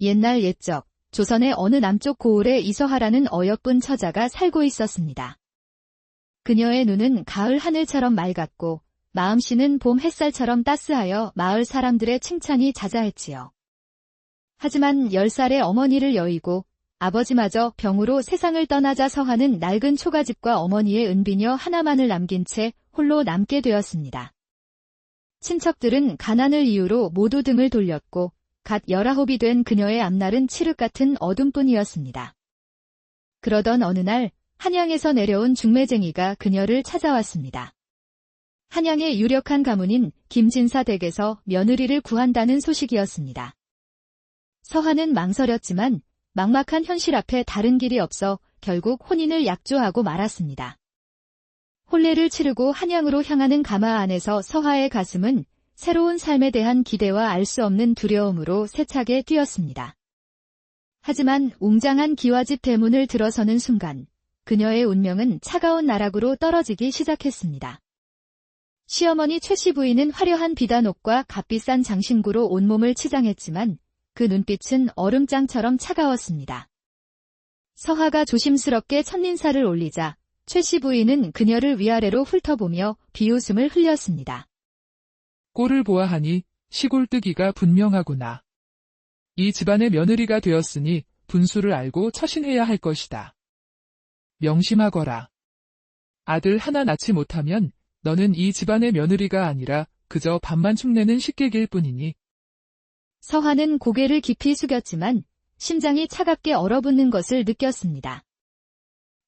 옛날 옛적 조선의 어느 남쪽 고을에 이서하라는 어여쁜 처자가 살고 있었습니다. 그녀의 눈은 가을 하늘처럼 맑았고 마음씨는 봄 햇살처럼 따스하여 마을 사람들의 칭찬이 자자했지요. 하지만 10살의 어머니를 여의고 아버지마저 병으로 세상을 떠나자 서하는 낡은 초가집과 어머니의 은비녀 하나만을 남긴 채 홀로 남게 되었습니다. 친척들은 가난을 이유로 모두 등을 돌렸고 갓 열아홉이 된 그녀의 앞날은 칠흑 같은 어둠뿐이었습니다. 그러던 어느 날 한양에서 내려온 중매쟁이가 그녀를 찾아왔습니다. 한양의 유력한 가문인 김진사 댁에서 며느리를 구한다는 소식이었습니다. 서하는 망설였지만 막막한 현실 앞에 다른 길이 없어 결국 혼인을 약조하고 말았습니다. 혼례를 치르고 한양으로 향하는 가마 안에서 서하의 가슴은 새로운 삶에 대한 기대와 알 수 없는 두려움으로 세차게 뛰었습니다. 하지만 웅장한 기와집 대문을 들어서는 순간 그녀의 운명은 차가운 나락으로 떨어지기 시작했습니다. 시어머니 최씨 부인은 화려한 비단옷과 값비싼 장신구로 온몸을 치장했지만 그 눈빛은 얼음장처럼 차가웠습니다. 서하가 조심스럽게 첫인사를 올리자 최씨 부인은 그녀를 위아래로 훑어보며 비웃음을 흘렸습니다. 꼴을 보아하니 시골뜨기가 분명하구나. 이 집안의 며느리가 되었으니 분수를 알고 처신해야 할 것이다. 명심하거라. 아들 하나 낳지 못하면 너는 이 집안의 며느리가 아니라 그저 밥만 축내는 식객일 뿐이니 서하는 고개를 깊이 숙였지만 심장이 차갑게 얼어붙는 것을 느꼈습니다.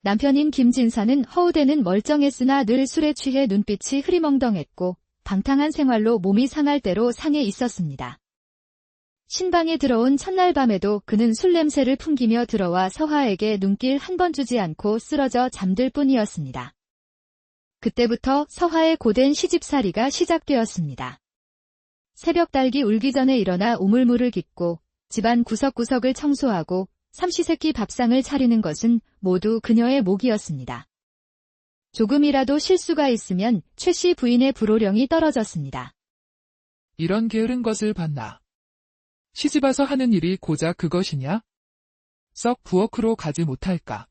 남편인 김진사는 허우대는 멀쩡했으나 늘 술에 취해 눈빛이 흐리멍덩했고 방탕한 생활로 몸이 상할 대로 상해 있었습니다. 신방에 들어온 첫날 밤에도 그는 술 냄새를 풍기며 들어와 서하에게 눈길 한 번 주지 않고 쓰러져 잠들 뿐이었습니다. 그때부터 서하의 고된 시집살이가 시작되었습니다. 새벽 달기 울기 전에 일어나 우물물을 깃고 집안 구석구석을 청소하고 삼시세끼 밥상을 차리는 것은 모두 그녀의 몫이었습니다. 조금이라도 실수가 있으면 최 씨 부인의 불호령이 떨어졌습니다. 이런 게으른 것을 봤나. 시집와서 하는 일이 고작 그것이냐? 썩 부엌으로 가지 못할까?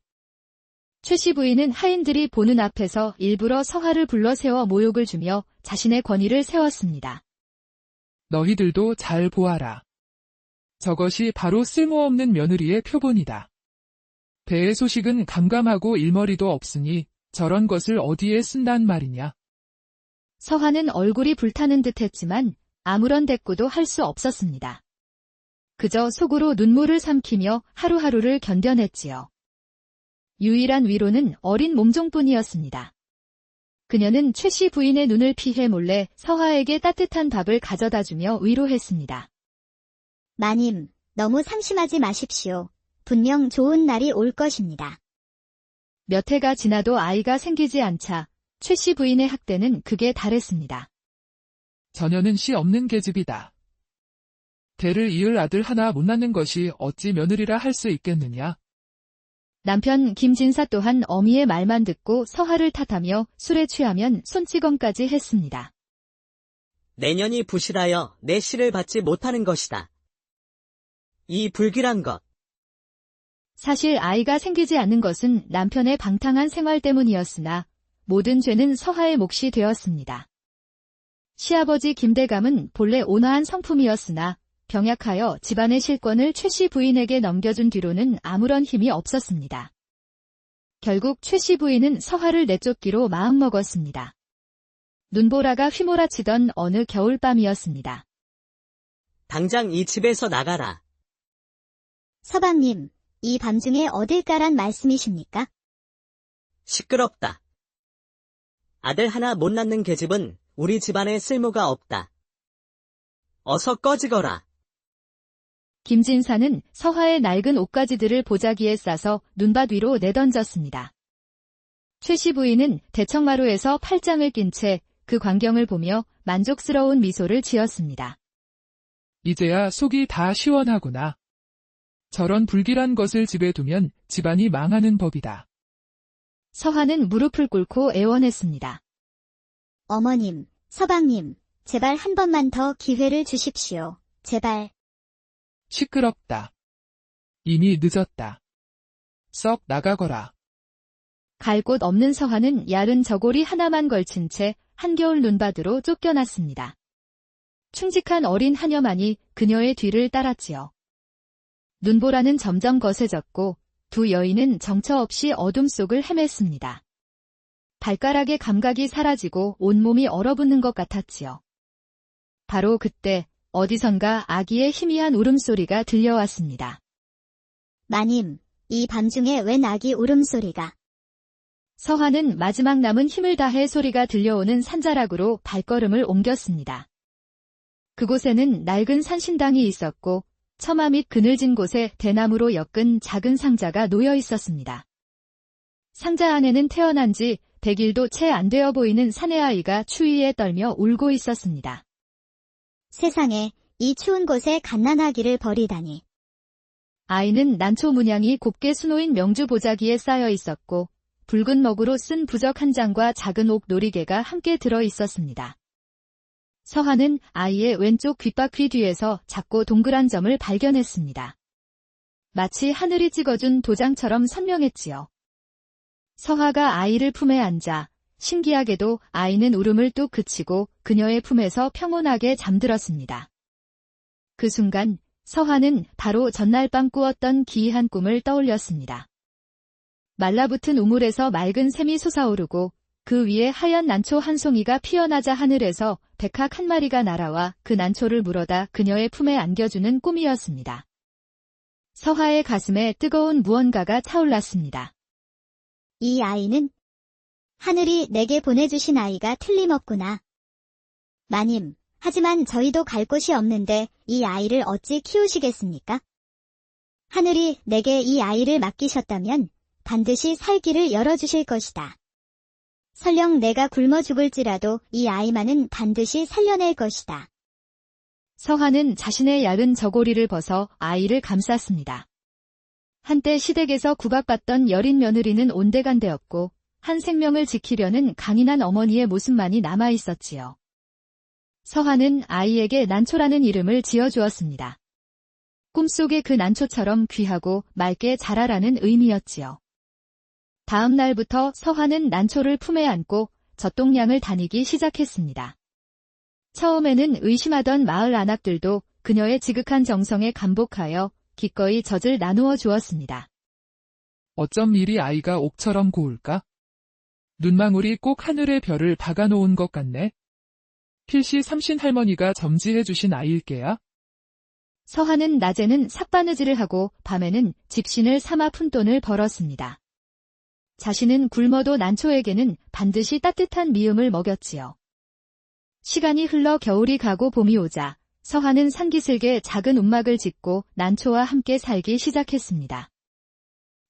최 씨 부인은 하인들이 보는 앞에서 일부러 서하를 불러 세워 모욕을 주며 자신의 권위를 세웠습니다. 너희들도 잘 보아라. 저것이 바로 쓸모없는 며느리의 표본이다. 배의 소식은 감감하고 일머리도 없으니 저런 것을 어디에 쓴단 말이냐. 서하는 얼굴이 불타는 듯 했지만 아무런 대꾸도 할 수 없었습니다. 그저 속으로 눈물을 삼키며 하루하루를 견뎌냈지요. 유일한 위로는 어린 몸종뿐이었습니다. 그녀는 최씨 부인의 눈을 피해 몰래 서하에게 따뜻한 밥을 가져다 주며 위로했습니다. 마님, 너무 상심하지 마십시오. 분명 좋은 날이 올 것입니다. 몇 해가 지나도 아이가 생기지 않자 최 씨 부인의 학대는 극에 달했습니다. 자녀는 씨 없는 계집이다. 대를 이을 아들 하나 못 낳는 것이 어찌 며느리라 할 수 있겠느냐. 남편 김진사 또한 어미의 말만 듣고 서하를 탓하며 술에 취하면 손찌검까지 했습니다. 내년이 부실하여 내 씨를 받지 못하는 것이다. 이 불길한 것, 사실 아이가 생기지 않는 것은 남편의 방탕한 생활 때문이었으나 모든 죄는 서하의 몫이 되었습니다. 시아버지 김대감은 본래 온화한 성품이었으나 병약하여 집안의 실권을 최씨 부인에게 넘겨준 뒤로는 아무런 힘이 없었습니다. 결국 최씨 부인은 서하를 내쫓기로 마음먹었습니다. 눈보라가 휘몰아치던 어느 겨울밤이었습니다. 당장 이 집에서 나가라. 서방님, 이 밤중에 어딜 가란 말씀이십니까? 시끄럽다. 아들 하나 못 낳는 계집은 우리 집안에 쓸모가 없다. 어서 꺼지거라. 김진사는 서하의 낡은 옷가지들을 보자기에 싸서 눈밭 위로 내던졌습니다. 최씨 부인은 대청마루에서 팔짱을 낀 채 그 광경을 보며 만족스러운 미소를 지었습니다. 이제야 속이 다 시원하구나. 저런 불길한 것을 집에 두면 집안이 망하는 법이다. 서하는 무릎을 꿇고 애원했습니다. 어머님, 서방님, 제발 한 번만 더 기회를 주십시오. 제발. 시끄럽다. 이미 늦었다. 썩 나가거라. 갈 곳 없는 서화는 얇은 저고리 하나만 걸친 채 한겨울 눈바드로 쫓겨났습니다. 충직한 어린 하녀만이 그녀의 뒤를 따랐지요. 눈보라는 점점 거세졌고 두 여인은 정처 없이 어둠 속을 헤맸습니다. 발가락의 감각이 사라지고 온몸이 얼어붙는 것 같았지요. 바로 그때 어디선가 아기의 희미한 울음소리가 들려왔습니다. 마님, 이 밤중에 웬 아기 울음소리가. 서화는 마지막 남은 힘을 다해 소리가 들려오는 산자락으로 발걸음을 옮겼습니다. 그곳에는 낡은 산신당이 있었고 처마 및 그늘진 곳에 대나무로 엮은 작은 상자가 놓여 있었습니다. 상자 안에는 태어난 지 100일도 채 안 되어 보이는 사내아이가 추위에 떨며 울고 있었습니다. 세상에, 이 추운 곳에 갓난아기를 버리다니. 아이는 난초 문양이 곱게 수놓인 명주 보자기에 쌓여 있었고 붉은 먹으로 쓴 부적 한 장과 작은 옥 놀이개가 함께 들어 있었습니다. 서하는 아이의 왼쪽 귓바퀴 뒤에서 작고 동그란 점을 발견했습니다. 마치 하늘이 찍어준 도장처럼 선명했지요. 서하가 아이를 품에 앉아 신기하게도 아이는 울음을 뚝 그치고 그녀의 품에서 평온하게 잠들었습니다. 그 순간 서하는 바로 전날 밤 꾸었던 기이한 꿈을 떠올렸습니다. 말라붙은 우물에서 맑은 샘이 솟아오르고 그 위에 하얀 난초 한 송이가 피어나자 하늘에서 백학 한 마리가 날아와 그 난초를 물어다 그녀의 품에 안겨주는 꿈이었습니다. 서하의 가슴에 뜨거운 무언가가 차올랐습니다. 이 아이는 하늘이 내게 보내주신 아이가 틀림없구나. 마님, 하지만 저희도 갈 곳이 없는데 이 아이를 어찌 키우시겠습니까? 하늘이 내게 이 아이를 맡기셨다면 반드시 살기를 열어주실 것이다. 설령 내가 굶어 죽을지라도 이 아이만은 반드시 살려낼 것이다. 서하는 자신의 얇은 저고리를 벗어 아이를 감쌌습니다. 한때 시댁에서 구박받던 여린 며느리는 온데간데였고 한 생명을 지키려는 강인한 어머니의 모습만이 남아 있었지요. 서하는 아이에게 난초라는 이름을 지어주었습니다. 꿈속의 그 난초처럼 귀하고 맑게 자라라는 의미였지요. 다음 날부터 서하는 난초를 품에 안고 젖동량을 다니기 시작했습니다. 처음에는 의심하던 마을 안악들도 그녀의 지극한 정성에 감복하여 기꺼이 젖을 나누어 주었습니다. 어쩜 이리 아이가 옥처럼 고울까? 눈망울이 꼭 하늘의 별을 박아놓은 것 같네. 필시 삼신 할머니가 점지해 주신 아이일게야. 서하는 낮에는 삭바느질을 하고 밤에는 집신을 삼아 푼돈을 벌었습니다. 자신은 굶어도 난초에게는 반드시 따뜻한 미음을 먹였지요. 시간이 흘러 겨울이 가고 봄이 오자 서하는 산기슭에 작은 움막을 짓고 난초와 함께 살기 시작했습니다.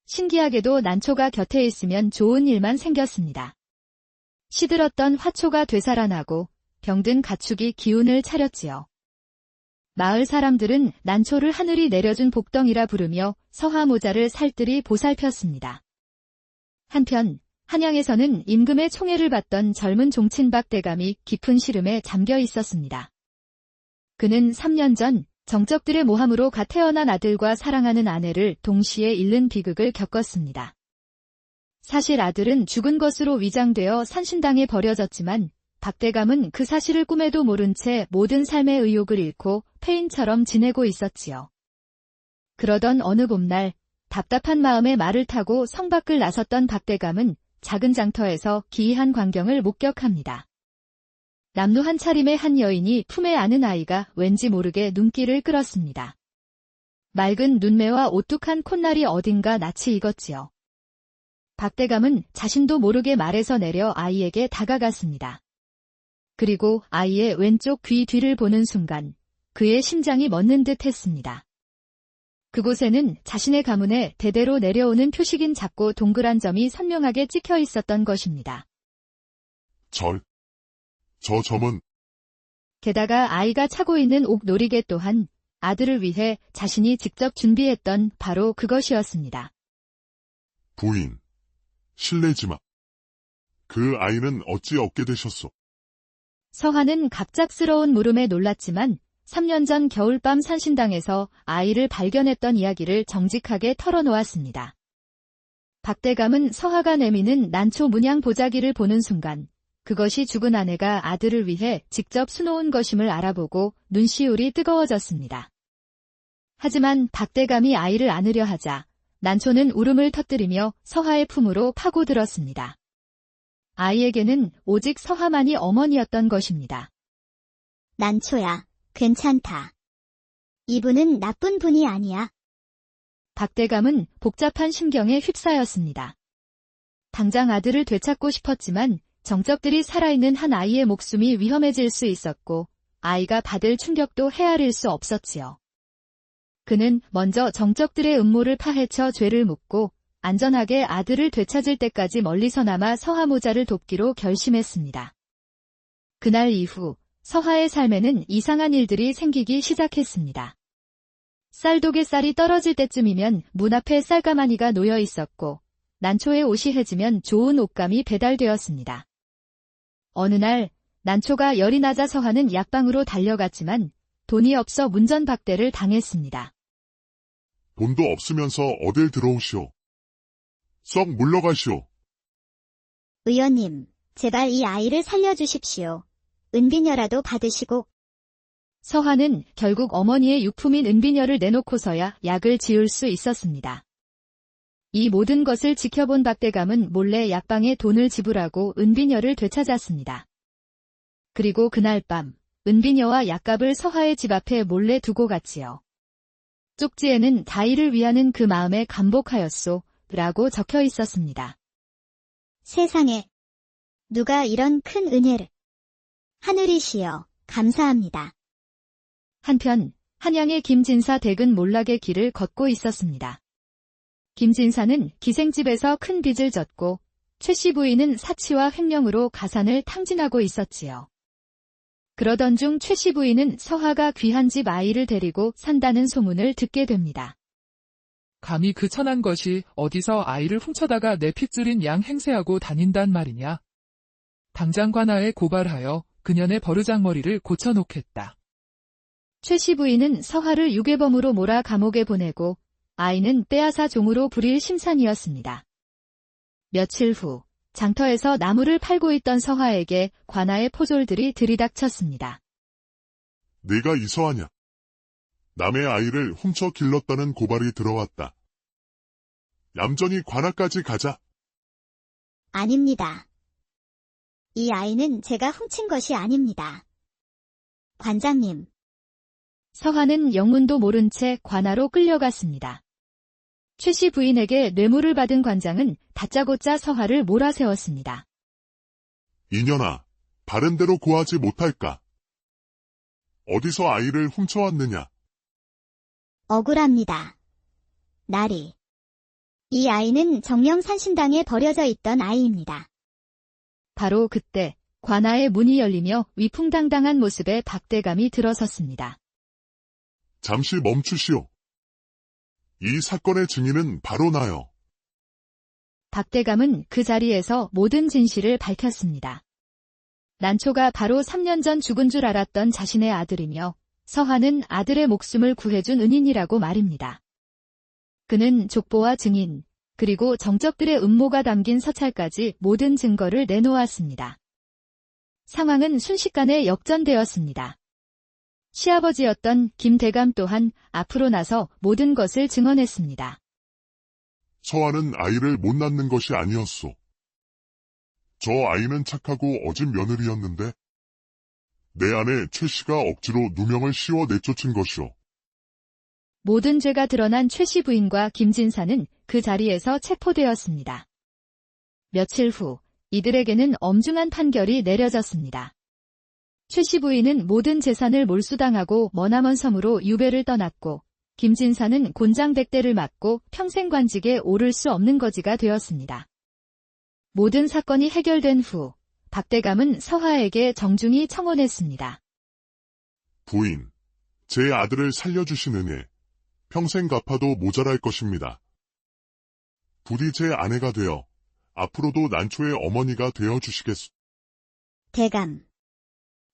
신기하게도 난초가 곁에 있으면 좋은 일만 생겼습니다. 시들었던 화초가 되살아나고 병든 가축이 기운을 차렸지요. 마을 사람들은 난초를 하늘이 내려준 복덩이라 부르며 서하 모자를 살뜰히 보살폈습니다. 한편 한양에서는 임금의 총애를 받던 젊은 종친박 대감이 깊은 시름에 잠겨 있었습니다. 그는 3년 전 정적들의 모함으로 갓 태어난 아들과 사랑하는 아내를 동시에 잃는 비극을 겪었습니다. 사실 아들은 죽은 것으로 위장되어 산신당에 버려졌지만 박 대감은 그 사실을 꿈에도 모른 채 모든 삶의 의욕을 잃고 폐인처럼 지내고 있었지요. 그러던 어느 봄날 답답한 마음에 말을 타고 성 밖을 나섰던 박대감은 작은 장터에서 기이한 광경을 목격합니다. 남루 한 차림의 한 여인이 품에 안은 아이가 왠지 모르게 눈길을 끌었습니다. 맑은 눈매와 오뚝한 콧날이 어딘가 낯이 익었지요. 박대감은 자신도 모르게 말에서 내려 아이에게 다가갔습니다. 그리고 아이의 왼쪽 귀 뒤를 보는 순간 그의 심장이 멎는 듯 했습니다. 그곳에는 자신의 가문에 대대로 내려오는 표식인 작고 동그란 점이 선명하게 찍혀 있었던 것입니다. 절. 저 점은 게다가 아이가 차고 있는 옥 놀이개 또한 아들을 위해 자신이 직접 준비했던 바로 그것이었습니다. 부인. 실례지 마. 그 아이는 어찌 얻게 되셨소? 서하는 갑작스러운 물음에 놀랐지만 3년 전 겨울밤 산신당에서 아이를 발견했던 이야기를 정직하게 털어놓았습니다. 박 대감은 서하가 내미는 난초 문양 보자기를 보는 순간 그것이 죽은 아내가 아들을 위해 직접 수놓은 것임을 알아보고 눈시울이 뜨거워졌습니다. 하지만 박대감이 아이를 안으려 하자 난초는 울음을 터뜨리며 서하의 품으로 파고들었습니다. 아이에게는 오직 서하만이 어머니였던 것입니다. 난초야, 괜찮다. 이분은 나쁜 분이 아니야. 박대감은 복잡한 심경에 휩싸였습니다. 당장 아들을 되찾고 싶었지만 정적들이 살아있는 한 아이의 목숨이 위험해질 수 있었고 아이가 받을 충격도 헤아릴 수 없었지요. 그는 먼저 정적들의 음모를 파헤쳐 죄를 묻고 안전하게 아들을 되찾을 때까지 멀리서나마 서하 모자를 돕기로 결심했습니다. 그날 이후 서하의 삶에는 이상한 일들이 생기기 시작했습니다. 쌀독의 쌀이 떨어질 때쯤이면 문 앞에 쌀가마니가 놓여 있었고 난초의 옷이 해지면 좋은 옷감이 배달되었습니다. 어느 날 난초가 열이 낮아 서하는 약방으로 달려갔지만 돈이 없어 문전박대를 당했습니다. 돈도 없으면서 어딜 들어오시오. 썩 물러가시오. 의원님, 제발 이 아이를 살려주십시오. 은비녀라도 받으시고 서하는 결국 어머니의 유품인 은비녀를 내놓고서야 약을 지을 수 있었습니다. 이 모든 것을 지켜본 박대감은 몰래 약방에 돈을 지불하고 은비녀를 되찾았습니다. 그리고 그날 밤 은비녀와 약값을 서하의 집 앞에 몰래 두고 갔지요. 쪽지에는 다이를 위하는 그 마음에 감복하였소 라고 적혀 있었습니다. 세상에 누가 이런 큰 은혜를 하늘이시여 감사합니다. 한편 한양의 김진사 댁은 몰락의 길을 걷고 있었습니다. 김진사는 기생집에서 큰 빚을 졌고 최씨 부인은 사치와 횡령으로 가산을 탕진하고 있었지요. 그러던 중 최씨 부인은 서하가 귀한 집 아이를 데리고 산다는 소문을 듣게 됩니다. 감히 그 천한 것이 어디서 아이를 훔쳐다가 내 핏줄인 양 행세하고 다닌단 말이냐. 당장 관아에 고발하여 그년의 버르장머리를 고쳐놓겠다. 최씨 부인은 서하를 유괴범으로 몰아 감옥에 보내고 아이는 빼앗아 종으로 부릴 심산이었습니다. 며칠 후 장터에서 나무를 팔고 있던 서하에게 관아의 포졸들이 들이닥쳤습니다. 네가 이 서하냐? 남의 아이를 훔쳐 길렀다는 고발이 들어왔다. 얌전히 관아까지 가자. 아닙니다. 이 아이는 제가 훔친 것이 아닙니다. 관장님, 서하는 영문도 모른 채 관아로 끌려갔습니다. 최 씨 부인에게 뇌물을 받은 관장은 다짜고짜 서하를 몰아세웠습니다. 이년아, 바른대로 고하지 못할까? 어디서 아이를 훔쳐왔느냐? 억울합니다. 나리. 이 아이는 정령산신당에 버려져 있던 아이입니다. 바로 그때 관아의 문이 열리며 위풍당당한 모습의 박대감이 들어섰습니다. 잠시 멈추시오. 이 사건의 증인은 바로 나요. 박대감은 그 자리에서 모든 진실을 밝혔습니다. 난초가 바로 3년 전 죽은 줄 알았던 자신의 아들이며 서하는 아들의 목숨을 구해준 은인이라고 말입니다. 그는 족보와 증인, 그리고 정적들의 음모가 담긴 서찰까지 모든 증거를 내놓았습니다. 상황은 순식간에 역전되었습니다. 시아버지였던 김대감 또한 앞으로 나서 모든 것을 증언했습니다. 서하는 아이를 못 낳는 것이 아니었소. 저 아이는 착하고 어진 며느리였는데 내 아내 최 씨가 억지로 누명을 씌워 내쫓은 것이오. 모든 죄가 드러난 최씨 부인과 김진사는 그 자리에서 체포되었습니다. 며칠 후 이들에게는 엄중한 판결이 내려졌습니다. 최씨 부인은 모든 재산을 몰수당하고 머나먼 섬으로 유배를 떠났고 김진사는 곤장 백대를 맞고 평생 관직에 오를 수 없는 거지가 되었습니다. 모든 사건이 해결된 후 박대감은 서하에게 정중히 청원했습니다. 부인, 제 아들을 살려주신 은혜, 평생 갚아도 모자랄 것입니다. 부디 제 아내가 되어 앞으로도 난초의 어머니가 되어 주시겠소. 대감.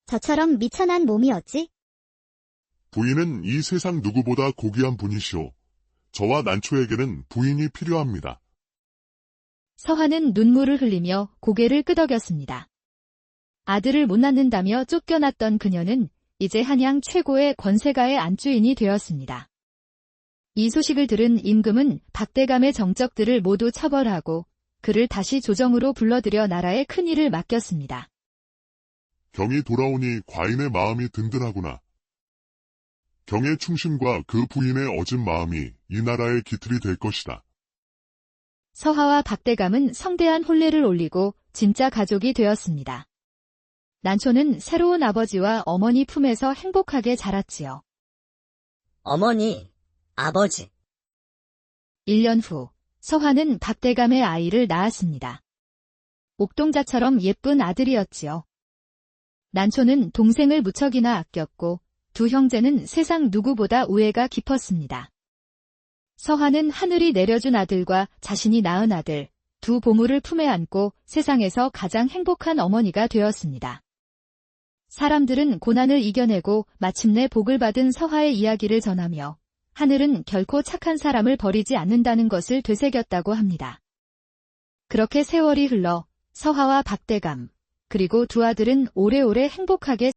저처럼 미천한 몸이 어찌? 부인은 이 세상 누구보다 고귀한 분이시오. 저와 난초에게는 부인이 필요합니다. 서화는 눈물을 흘리며 고개를 끄덕였습니다. 아들을 못 낳는다며 쫓겨났던 그녀는 이제 한양 최고의 권세가의 안주인이 되었습니다. 이 소식을 들은 임금은 박대감의 정적들을 모두 처벌하고 그를 다시 조정으로 불러들여 나라의 큰일을 맡겼습니다. 경이 돌아오니 과인의 마음이 든든하구나. 경의 충심과 그 부인의 어진 마음이 이 나라의 기틀이 될 것이다. 서하와 박대감은 성대한 혼례를 올리고 진짜 가족이 되었습니다. 난초는 새로운 아버지와 어머니 품에서 행복하게 자랐지요. 어머니, 아버지, 1년 후, 서화는 박대감의 아이를 낳았습니다. 옥동자처럼 예쁜 아들이었지요. 난초는 동생을 무척이나 아꼈고 두 형제는 세상 누구보다 우애가 깊었습니다. 서화는 하늘이 내려준 아들과 자신이 낳은 아들, 두 보물을 품에 안고 세상에서 가장 행복한 어머니가 되었습니다. 사람들은 고난을 이겨내고 마침내 복을 받은 서화의 이야기를 전하며 하늘은 결코 착한 사람을 버리지 않는다는 것을 되새겼다고 합니다. 그렇게 세월이 흘러 서화와 박대감, 그리고 두 아들은 오래오래 행복하게